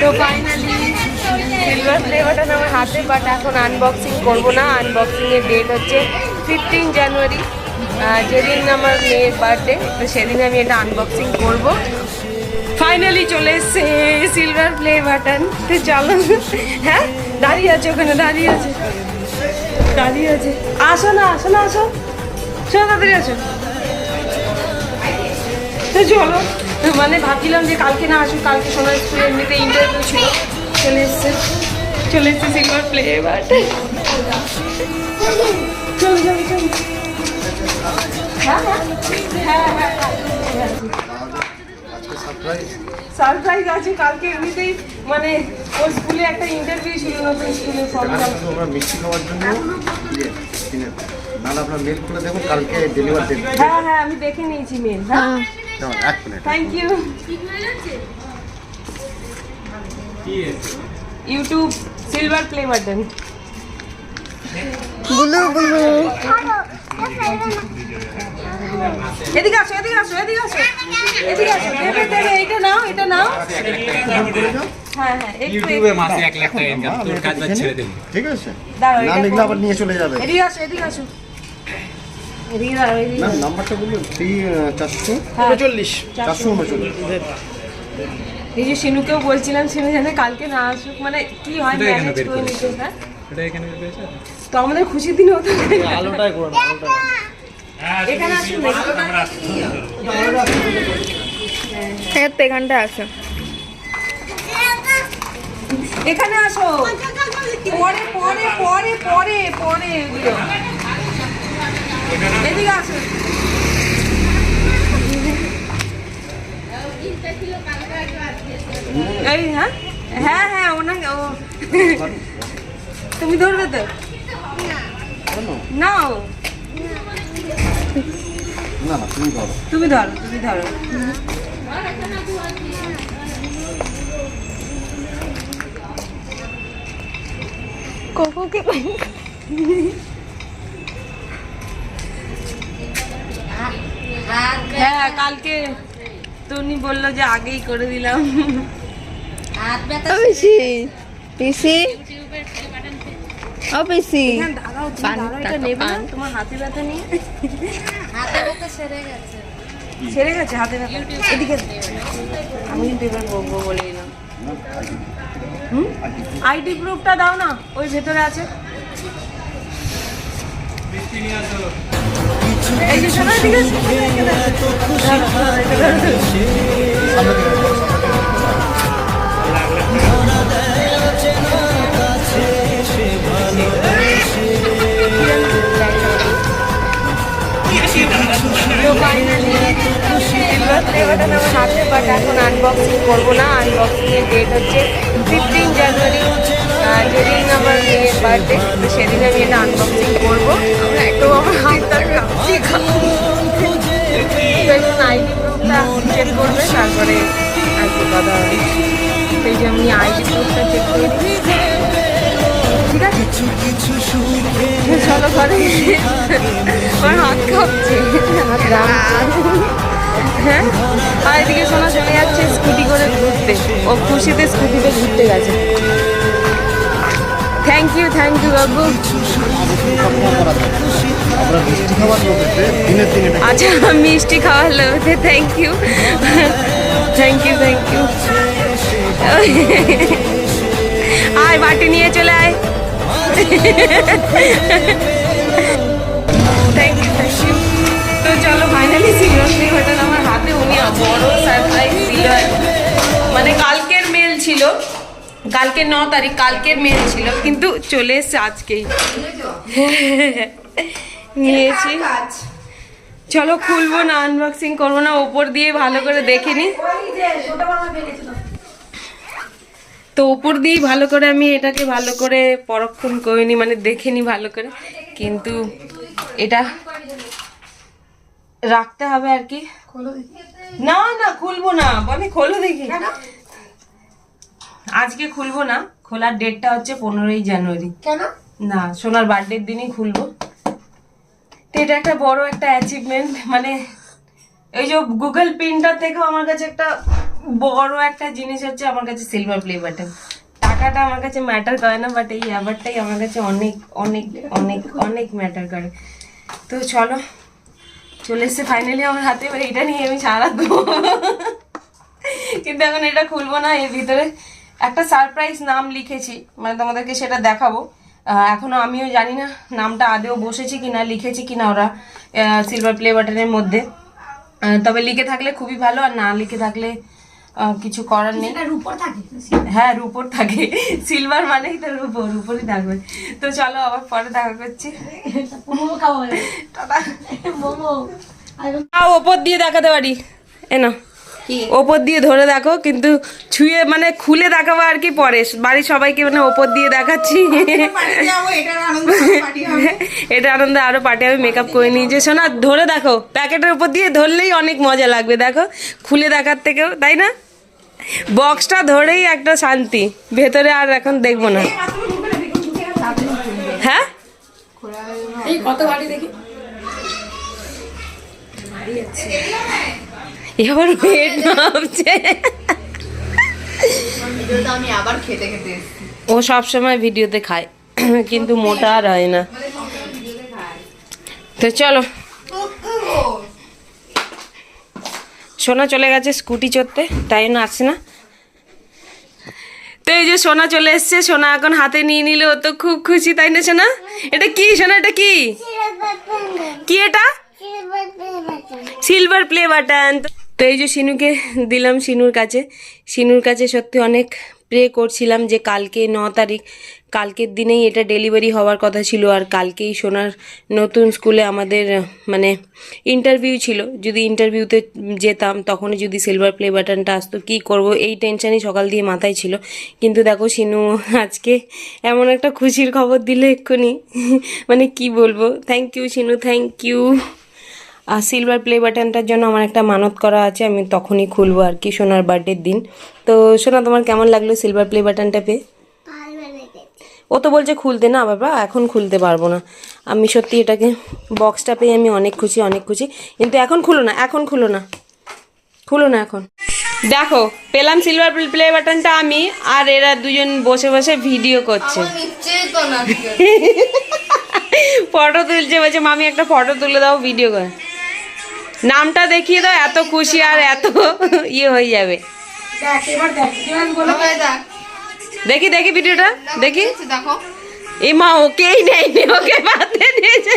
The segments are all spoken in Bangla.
তো ফাইনালি সিলভার প্লে আমার হাতে বাট এখন আনবক্সিং করব না। আনবক্সিং এর ডেট হচ্ছে ফিফটিন জানুয়ারি যেদিন আমার মেয়ের বার্থডে তো সেদিন আমি এটা আনবক্সিং করব। ফাইনালি চলে এসছে সিলভার প্লে বাটন তো চলো হ্যাঁ? দাঁড়িয়ে আছে ওখানে, দাঁড়িয়ে আছে। দাঁড়িয়ে আছে। আসো না আসো না, আসো। চলো, তাড়াতাড়ি আসো। তো চলো। মানে ভাবছিলাম যে কালকে না আসুক কালকে সোনার স্কুলে এমনিতে ইন্টারভিউ ছিল। চলে এসছে চলে এসছে সিলভার প্লে এবার। চলো চলো চলো। হ্যাঁ হ্যাঁ। হ্যাঁ আজকে সারপ্রাইজ সারপ্রাইজ আছে কালকে এমনিতেই মানে ওর স্কুলে একটা ইন্টারভিউ ছিল নতুন স্কুলে আমরা মিষ্টি খাওয়ার জন্য ইয়ে নাহলে আপনার মেল খুলে দেখুন কালকে ডেলিভার হ্যাঁ হ্যাঁ আমি দেখে নিয়েছি মেল হ্যাঁ। এক minute thank you YouTube silver play button এদিকে আসো এদিকে আসো এদিকে আসো। এদিকে আসো। দেবে দেবে এটা নাও এটা নাও। হ্যাঁ হ্যাঁ একটু ইউটিউবে মাসে এক লাখ টাকা ইনকাম তোর কাজ ছেড়ে দেবো। ঠিক আছে। দাঁড়াও, না এটা আবার নিয়ে চলে যাবে। এদিকে আসো এদিকে আসো। না। নাম্বারটা বলুন থ্রি চারশো? হ্যাঁ, চারশো। উনচল্লিশ। এই যে সিনুকেও বলছিলাম সিনু জানে কালকে না আসুক মানে কি হয় এখানে ম্যানেজ করে করে নিতে হ্যাঁ এটা এখানে বের করেছে? তো আমাদের খুশির দিন হতো আলোটাই করুন আলোটা এখানে আসুন হ্যাঁ তো এখানটা আসো। এখানে আসো। পরে পরে পরে পরে পরে এগুলো। এদিকে আসো এই হ্যাঁ? হ্যাঁ হ্যাঁ ওনাকে, ও। তুমি ধরবে তো? নাও না না তুমি ধরো তুমি ধরো। তুমি ধরো কোকোকে হ্যাঁ কালকে টনি বলল যে আগেই করে দিলাম। ও পিসি পিসি? ও পিসি হ্যাঁ, তুমি তোমার হাতে ব্যথা নিয়ে? সেরে গেছে। হাতে ব্যথা? এদিকে আমি কিন্তু এবার বলব বলে এলাম হুম? আইডি প্রুফটা দাও না ওই ভেতরে আছে। হাতে বাট এখন আনবক্সিং করব না। আনবক্সিং এর ডেট হচ্ছে ফিফটিন যেদিন আমার মেয়ের বার্থডে সেদিন আমি এটা আনবক্সিং করব। তো আমার হাতটা কাঁপছে। এখন আইডি প্রুফটা চেক করবে, তারপরে আর কি কথা সেই যে আমি আইডি ঠিক আছে? আমার হাত কাঁপছে। হ্যাঁ? আর এদিকে সোনা চলে যাচ্ছে স্কুটি করে ঘুরতে। ও খুশিতে স্কুটিতে ঘুরতে গেছে। থ্যাংক ইউ থ্যাংক ইউ বাবু আমরা মিষ্টি খাওয়ার লোকেতে আচ্ছা thank you thank you thank you আয়, বাটি নিয়ে চলে আয়। থ্যাংক ইউ থ্যাংক ইউ তো চলো ফাইনালি সিরিয়াসলি ঘটনা আমার হাতে উনি বড় সারপ্রাইজ দিল। মানে কালকের মেল ছিল। কালকে ন তারিখ কালকের মেল ছিল, কিন্তু চলে এসছে আজকেই। নিয়েছি। চলো খুলবো, না আনবক্সিং করব না, ওপর দিয়ে ভালো করে দেখে নি। তো ওপর দিয়েই ভালো করে আমি এটাকে ভালো করে পরক্ষণ করে নি মানে দেখে নি ভালো করে। কিন্তু এটা রাখতে হবে আর কি। না না, খুলবো না। বলে, খোলো দেখি। আজকে খুলবো না খোলার ডেটটা হচ্ছে পনেরোই জানুয়ারি। কেন? না সোনার বার্থডের দিনই খুলবো। তো এটা একটা বড় একটা অ্যাচিভমেন্ট মানে এই যে গুগল প্রিন্টার থেকেও আমার কাছে একটা বড় একটা জিনিস হচ্ছে আমার কাছে সিলভার প্লে বাটন টাকাটা আমার কাছে ম্যাটার করে না বাট এই ব্যাপারটাই আমার কাছে অনেক অনেক অনেক অনেক ম্যাটার করে। তো চলো চলে এসছে ফাইনালি আমার হাতে এবার এটা নিয়ে আমি সারা দেবো। কিন্তু এখন এটা খুলবো না এর ভিতরে একটা সারপ্রাইজ নাম লিখেছি মানে তোমাদেরকে সেটা দেখাবো। আহ, এখনও আমিও জানি না নামটা আদেও বসেছে কিনা লিখেছি কিনা ওরা সিলভার প্লে বাটনের মধ্যে। তবে লিখে থাকলে খুবই ভালো আর না লিখে থাকলে কিছু করার নেই। রুপোর থাকে হ্যাঁ রুপোর থাকে। সিলভার মানেই তো রুপো রুপোরই থাকবে। তো চলো আবার পরে দেখা করছি। টাটা। ওপর দিয়ে দেখাতে পারি। এ না ওপর দিয়ে ধরে দেখো কিন্তু ছুঁয়ে মানে খুলে দেখাবো আর কি পরে। বাড়ির সবাইকে মানে ওপর দিয়ে দেখাচ্ছি। এটা আনন্দ আরও পার্টি আমি মেকআপ করে নিয়েছি। শোনা ধরে দেখো প্যাকেটের উপর দিয়ে ধরলেই অনেক মজা লাগবে দেখো। খুলে দেখার থেকেও তাই না? বক্সটা ধরেই একটা শান্তি ভেতরে আর এখন দেখব না। হ্যাঁ? এবার পেট নামছে। ও সব সময় ভিডিওতে খায় কিন্তু মোটা আর হয় না। তো চলো। সোনা চলে গেছে স্কুটি চড়তে তাই না আসছে না। তো এই যে সোনা চলে এসছে সোনা এখন হাতে নিয়ে নিলে ও তো খুব খুশি তাই না সোনা? এটা কি সোনা এটা কি? কি এটা? সিলভার প্লে বাটন তো এই যে সিনুকে দিলাম সিনুর কাছে। সিনুর কাছে সত্যি অনেক প্রে করছিলাম যে কালকে ন তারিখ, কালকের দিনেই এটা ডেলিভারি হওয়ার কথা ছিল আর কালকেই সোনার নতুন স্কুলে আমাদের মানে ইন্টারভিউ ছিল। যদি ইন্টারভিউতে যেতাম, তখনই যদি সিলভার প্লে বাটনটা আসতো, কী করব? এই টেনশানই সকাল দিয়ে মাথায় ছিল। কিন্তু দেখো সিনু আজকে এমন একটা খুশির খবর দিলে এক্ষুনি। মানে কি বলব? Thank you Sinu thank you R silver play বাটনটার জন্য আমার একটা মানত করা আছে আমি তখনই খুলবো আর কি সোনার বার্থডের দিন। তো সোনা তোমার কেমন লাগল সিলভার প্লে বাটনটা পেয়ে? ও তো বলছে খুলতে না বাবা এখন খুলতে পারব না। আমি সত্যি এটাকে বক্সটা পেয়ে আমি অনেক খুশি অনেক খুশি। কিন্তু এখন খুলো না এখন খুলো না। খুলো না এখন। দেখো পেলাম সিলভার প্লে বাটনটা আমি আর এরা দুজন বসে বসে ভিডিও করছে। ফটো তুলছে বলছে মামি একটা ফটো তুলে দাও ভিডিও করে। নামটা দেখিয়ে দাও এত খুশি আর এত ইয়ে হয়ে যাবে। দেখি দেখি ভিডিওটা দেখি দেখো। এই মা ওকেই নেয়নি ওকে বাদে দিয়েছে।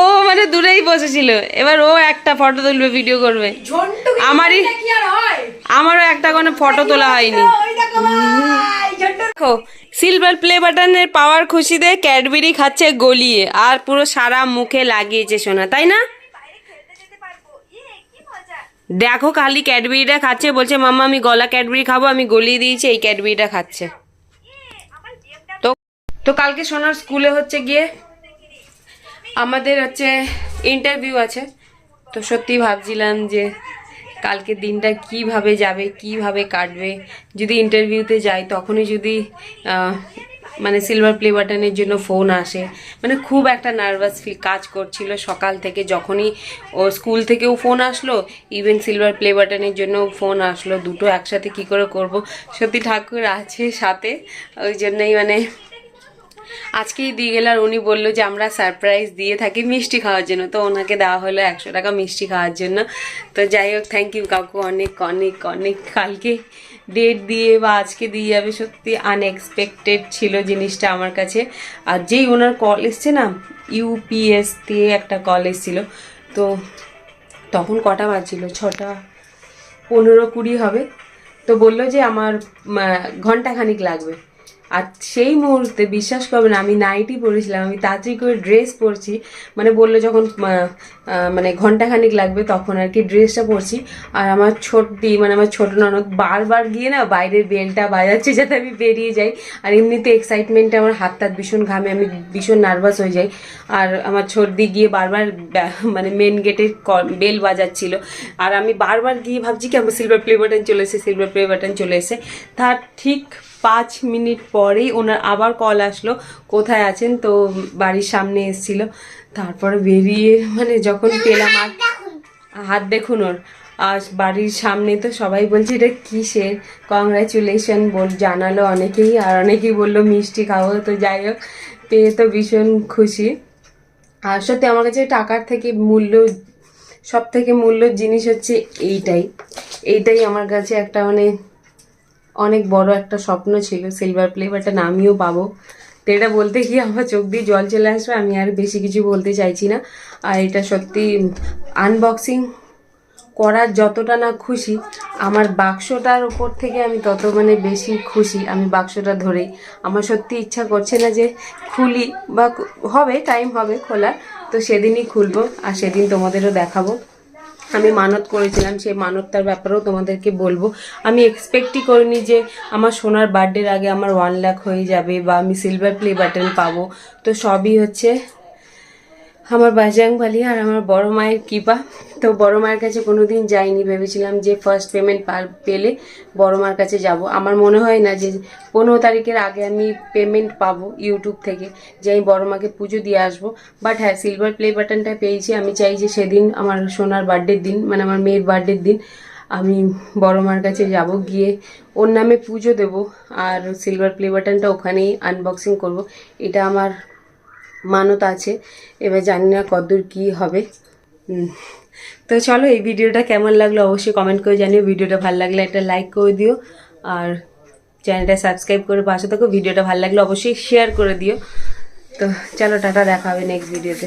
ও মানে দূরেই বসেছিল। এবার ও একটা ফটো তুলবে ভিডিও করবে। আমারই আমারও একটা কোনো ফটো তোলা হয়নি। দেখো সিলভার প্লে বাটনের পাওয়ার খুশিতে ক্যাডবেরি খাচ্ছে গলিয়ে, আর পুরো সারা মুখে লাগিয়েছে সোনা, তাই না? দেখো খালি ক্যাডবেরিটা খাচ্ছে, বলছে, মাম্মা, আমি গলা ক্যাডবেরি খাব, আমি গলিয়ে দিয়েছি, এই ক্যাডবেরিটা খাচ্ছে। তো তো কালকে সোনার স্কুলে হচ্ছে গিয়ে আমাদের হচ্ছে ইন্টারভিউ আছে। তো সত্যি ভাবছিলাম যে কালকে দিনটা কীভাবে যাবে, কীভাবে কাটবে? যদি ইন্টারভিউতে যাই, তখনই যদি মানে সিলভার প্লে বাটনের জন্য ফোন আসে। মানে খুব একটা নার্ভাস ফিল কাজ করছিল সকাল থেকে। যখনই ও স্কুল থেকেও ফোন আসলো ইভেন সিলভার প্লে বাটনের জন্য ফোন আসলো। দুটো একসাথে কি করে করব? সত্যি ঠাকুর আছে সাথে। ওই জন্যই মানে আজকেই দিয়ে গেল আর উনি বলল যে, আমরা সারপ্রাইজ দিয়ে থাকি মিষ্টি খাওয়ার জন্য। তো ওনাকে দেওয়া হলো একশো টাকা মিষ্টি খাওয়ার জন্য। তো যাই হোক থ্যাংক ইউ কাকু অনেক অনেক অনেক কালকে ডেট দিয়ে বা আজকে দিয়ে যাবে সত্যি আনএক্সপেক্টেড ছিল জিনিসটা আমার কাছে। আর যেই ওনার কল এসছে না ইউপিএস দিয়ে একটা কল এসেছিল, তো তখন কটা বাজছিল? ছটা পনেরো কুড়ি হবে। তো বলল যে, আমার ঘণ্টা খানিক লাগবে। আর সেই মুহূর্তে বিশ্বাস করবেন, আমি নাইটি পরেছিলাম আমি তাড়াতাড়ি করে ড্রেস পরছি। মানে বলল যখন মানে ঘন্টাখানিক লাগবে তখন আর কি ড্রেসটা পরছি। আর আমার ছোটদি মানে আমার ছোট ননদ বারবার গিয়ে না বাইরের বেলটা বাজাচ্ছে যাতে আমি বেরিয়ে যাই। আর এমনিতে এক্সাইটমেন্টে আমার হাত টাত ভীষণ ঘামে, আমি ভীষণ নার্ভাস হয়ে যাই। আর আমার ছোটদি গিয়ে বারবার মানে মেন গেটের বেল বাজাচ্ছিল। আর আমি বারবার গিয়ে ভাবছি কি আমার সিলভার প্লে বাটন চলে এসে সিলভার প্লে বাটন চলে এসে তার ঠিক পাঁচ মিনিট পরেই ওনার আবার কল আসলো কোথায় আছেন? তো বাড়ির সামনে এসেছিল। তারপরে বেরিয়ে মানে যখন পেলাম আর হাত দেখুন ওর। আর বাড়ির সামনে তো সবাই বলছে এটা কিসের? কংগ্রাচুলেশন বল জানালো অনেকেই আর অনেকেই বলল মিষ্টি খাব। তো যাই হোক পেয়ে তো ভীষণ খুশি। আর সত্যি আমার কাছে টাকার থেকে মূল্য সব থেকে মূল্য জিনিস হচ্ছে এইটাই। এইটাই আমার কাছে একটা মানে অনেক বড় একটা স্বপ্ন ছিল সিলভার প্লে বাট আমিও পাবো। তো এটা বলতে গিয়ে আমার চোখ দিয়ে জল চলে আসবে, আমি আর বেশি কিছু বলতে চাইছি না। আর এটা সত্যি আনবক্সিং করার যতটা না খুশি, আমার বাক্সটার উপর থেকে আমি তত মানে বেশি খুশি, আমি বাক্সটা ধরেই। আমার সত্যি ইচ্ছা করছে না যে খুলি বা হবে টাইম হবে খোলার, তো সেদিনই খুলবো, আর সেদিন তোমাদেরও দেখাবো। আমি মানত করেছিলাম, সেই মানতটার ব্যাপারেও তোমাদেরকে বলব। আমি এক্সপেক্টই করিনি যে আমার সোনার বার্থডের আগে আমার ওয়ান লাখ হয়ে যাবে বা আমি সিলভার প্লে বাটন পাবো। তো সবই হচ্ছে আমার বাজাং বালি আর আমার বড় মায়ের কৃপা। তো বড় মায়ের কাছে কোনো দিন যাইনি, ভেবেছিলাম যে ফার্স্ট পেমেন্ট পেলে বড় মার কাছে যাব। আমার মনে হয় না যে পনেরো তারিখের আগে আমি পেমেন্ট পাবো ইউটিউব থেকে, যে আমি বড় মাকে পুজো দিয়ে আসব। বাট হ্যাঁ সিলভার প্লে বাটনটা পেয়েছি। আমি চাই যে সেদিন আমার সোনার বার্থডের দিন মানে আমার মেয়ের বার্থডের দিন, আমি বড় মার কাছে যাব। গিয়ে ওর নামে পুজো দেব আর সিলভার প্লে বাটনটা ওখানেই আনবক্সিং করব। এটা আমার মানত আছে। এবার জানি না কতদূর কী হবে। তো চলো এই ভিডিওটা কেমন লাগল অবশ্যই কমেন্ট করে জানিও। ভিডিওটা ভালো লাগলে একটা লাইক করে দিও। আর চ্যানেলটা সাবস্ক্রাইব করে পাশে থাকো ভিডিওটা ভালো লাগলে অবশ্যই শেয়ার করে দিও। তো চলো টাটা, দেখা হবে নেক্সট ভিডিওতে